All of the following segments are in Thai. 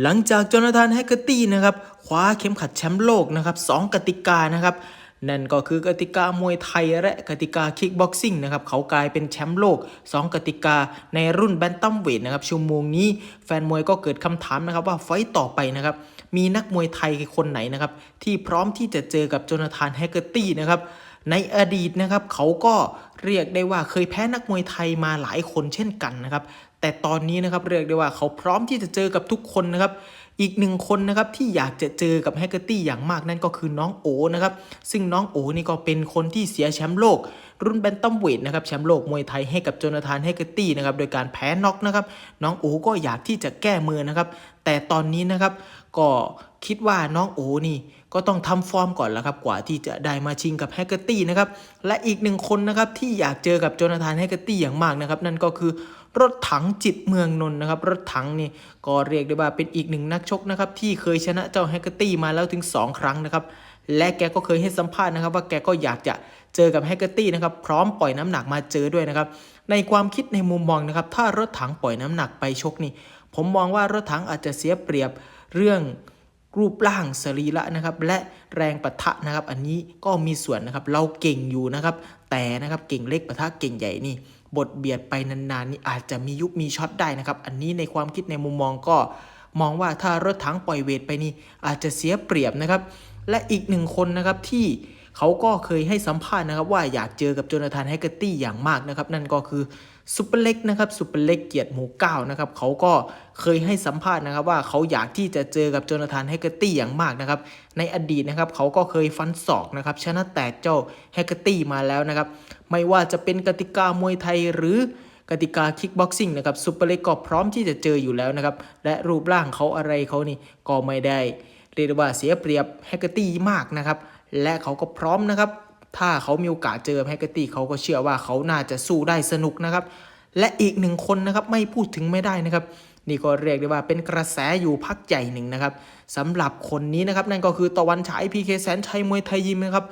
หลังจากโจนาธานแฮกเกอร์ตี้นะครับคว้าเข็มขัดแชมป์โลกนะครับสองกติกานะครับนั่นก็คือกติกามวยไทยและกติกาคิกบ็อกซิ่งนะครับเขากลายเป็นแชมป์โลก 2 กติกาในรุ่นแบนตัมเวทนะครับชั่วโมงนี้แฟนมวยก็เกิดคำถามนะครับว่าไฟต์ต่อไปนะครับมีนักมวยไทยคนไหนนะครับที่พร้อมที่จะเจอกับโจนาธานแฮกเกอร์ตี้นะครับในอดีตนะครับเขาก็ เรียกได้ว่าเคยแพ้นักมวยไทยมาหลายคนเช่นกันนะครับแต่ตอนนี้นะครับเรียกได้ว่าเขาพร้อมที่จะเจอกับทุกคนนะครับอีกหนึ่งคนนะครับที่อยากจะเจอกับแฮกเกอร์ตี้อย่างมากนั่นก็คือน้องโอนะครับซึ่งน้องโอนี่ก็เป็นคนที่เสียแชมป์โลก รุ่นแบนตัมเวทนะครับแชมป์โลกมวยไทยให้กับโจนาธานแฮกเกอร์ตี้นะครับโดยการแพ้น็อกนะครับน้องโอก็อยากที่จะแก้มือนะครับแต่ตอนนี้นะครับก็คิดว่าน้องโอนี่ก็ต้องทำฟอร์มก่อนแล้วครับกว่าที่จะได้มาชิงกับแฮกเกอร์ตี้นะครับและอีกหนึ่งคนนะครับที่อยากเจอกับโจนาธานแฮกเกตี้อย่างมากนะครับ นั่นก็คือรถถังจิตเมืองนนท์นะครับ รถถังนี่ก็เรียกได้ว่าเป็นอีกหนึ่งนักชกนะครับ ที่เคยชนะเจ้าแฮกเกตี้มาแล้วถึง 2 ครั้งนะครับและแกก็เคยให้สัมภาษณ์นะครับว่าแกก็อยากจะเจอกับแฮกเกอร์ตี้นะครับพร้อมปล่อยน้ำหนักมาเจอด้วยนะครับในความคิดในมุมมองนะครับถ้ารถถังปล่อยน้ำหนักไปชกนี่ ผมมองว่ารถถังอาจจะเสียเปรียบเรื่อง รูปร่างสรีระนะครับ และแรงปะทะนะครับ อันนี้ก็มีส่วนนะครับ เราเก่งอยู่นะครับ แต่นะครับเก่งเล็กปะทะเก่งใหญ่นี่ บทเบียดไปนานๆนี่อาจจะมียุบมีช็อตได้นะครับ อันนี้ในความคิดในมุมมองก็มองว่าถ้ารถถังปล่อยเวทไปนี่อาจจะเสียเปรียบนะครับ และอีกหนึ่งคนนะครับที่ เขาก็เคยให้สัมภาษณ์นะครับว่าอยากเจอกับโจนาธานแฮกเกอร์ตี้อย่างมากนะครับ นั่นก็คือซูเปอร์เล็กนะครับซูเปอร์เล็กเกียรติหมูเก้านะครับเขาก็เคยให้สัมภาษณ์นะครับว่าเขาอยากที่จะเจอกับโจนาธานแฮกเกอร์ตี้อย่างมากนะครับในอดีตนะครับเขาก็เคยฟันศอกนะครับชนะแตกเจ้าแฮกเกอร์ตี้มาแล้วนะครับไม่ว่าจะเป็นกติกามวยไทยหรือกติกาคิกบ็อกซิ่งนะครับซูเปอร์เล็กก็พร้อมที่จะเจออยู่แล้วนะครับและรูปร่างเขาอะไรเขานี่ก็ไม่ได้เรียกว่าเสียเปรียบแฮกเกอร์ตี้มากนะครับ และเขาก็พร้อมนะครับ ถ้าเขามีโอกาสเจอแฮกเกอร์ตี้เขาก็เชื่อว่าเขาน่าจะสู้ได้สนุกนะครับ และอีกหนึ่งคนนะครับไม่พูดถึงไม่ได้นะครับ นี่ก็เรียกได้ว่าเป็นกระแสอยู่พักใหญ่หนึ่งนะครับสำหรับคนนี้นะครับนั่นก็คือตะวันฉายพีเคแสนชัยมวยไทยยิมนะครับ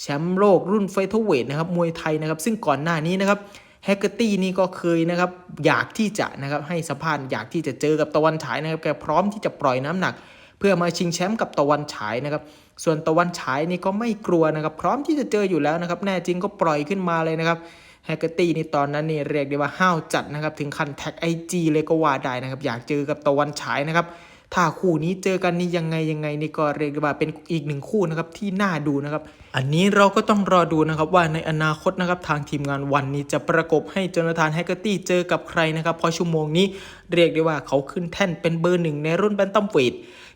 แชมป์โลกรุ่นเฟเธอร์เวทนะครับมวยไทยนะครับซึ่งก่อนหน้านี้นะครับแฮกเกอร์ตี้นี่ก็เคยนะครับอยากที่จะนะครับให้สัมภาษณ์อยากที่จะเจอกับตะวันฉายนะครับแกพร้อมที่จะปล่อยน้ำหนัก เพื่อมาชิงแชมป์กับตะวันฉายนะครับ ส่วนตะวันฉายนี่ก็ไม่กลัวนะครับ พร้อมที่จะเจออยู่แล้วนะครับ แน่จริงก็ปล่อยขึ้นมาเลยนะครับแฮกเกอร์ตี้นี่ตอนนั้นนี่เรียกได้ว่าห้าวจัดนะครับ ถึงขั้นแท็กไอจีเลยก็ว่าได้นะครับ อยากเจอกับตะวันฉายนะครับ ถ้าคู่นี้เจอกันนี่ยังไงยังไงนี่ก็เรียกได้ว่าเป็นอีกหนึ่งคู่นะครับที่น่าดูนะครับ อันนี้เราก็ต้องรอดูนะครับว่าในอนาคตนะครับทางทีมงานวันนี้จะประกบให้จนาธานแฮกเกอร์ตี้เจอกับใครนะครับเพราะชั่วโมงนี้เรียกได้ว่าเขาขึ้นแท่นเป็นเบอร์หนึ่งในรุ่นแบนตัมเวท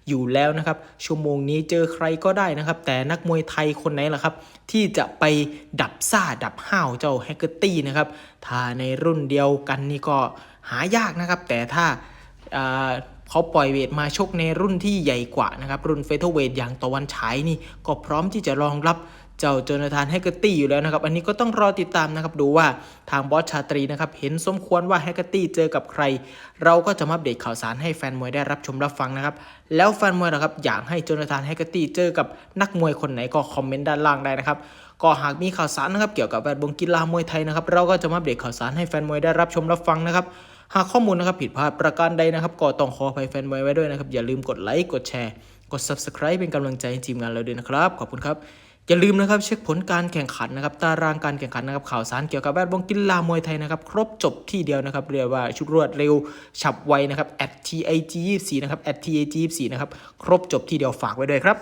อยู่แล้วนะครับ ชั่วโมงนี้เจอใครก็ได้นะครับ แต่นักมวยไทยคนไหนล่ะครับ ที่จะไปดับซ่าดับห้าวเจ้าแฮกเกอร์ตี้นะครับ ถ้าในรุ่นเดียวกันนี่ก็หายากนะครับ แต่ถ้าเขาปล่อยเวทมาชกในรุ่นที่ใหญ่กว่านะครับ รุ่นเฟเธอร์เวทอย่างตะวันฉายนี่ก็พร้อมที่จะรองรับ เจ้าโจนาธานแฮกเกอร์ตี้อยู่แล้วนะครับ อันนี้ก็ต้องรอติดตามนะครับดูว่าทางบอสชาตรีนะครับเห็นสมควรว่าแฮกเกอร์ตี้เจอกับใคร เราก็จะมาอัปเดตข่าวสารให้แฟนมวยได้รับชมรับฟังนะครับแล้วแฟนมวยนะครับอยากให้โจนาธานแฮกเกอร์ตี้เจอกับนักมวยคนไหนก็คอมเมนต์ด้านล่างได้นะครับก็หากมีข่าวสารนะครับเกี่ยวกับแวดวงกีฬามวยไทยนะครับเราก็จะมาอัปเดตข่าวสารให้แฟนมวยได้รับชมรับฟังนะครับหากข้อมูลนะครับผิดพลาดประการใดนะครับก็ต้องขออภัยแฟนมวยไว้ด้วยนะครับอย่าลืมกดไลค์กดแชร์กด Subscribe เป็นกำลังใจให้ทีมงานเราด้วยนะครับ ขอบคุณครับ อย่าลืมนะครับเช็คผลการแข่งขันนะครับตารางการแข่งขันนะครับข่าวสารเกี่ยวกับแวดวงกีฬามวยไทยนะครับครบจบที่เดียวนะครับเรียกว่าชุดรวดเร็วฉับไวนะครับ at tag 24นะครับ at tag 24นะครับครบจบที่เดียวฝากไว้ด้วยครับ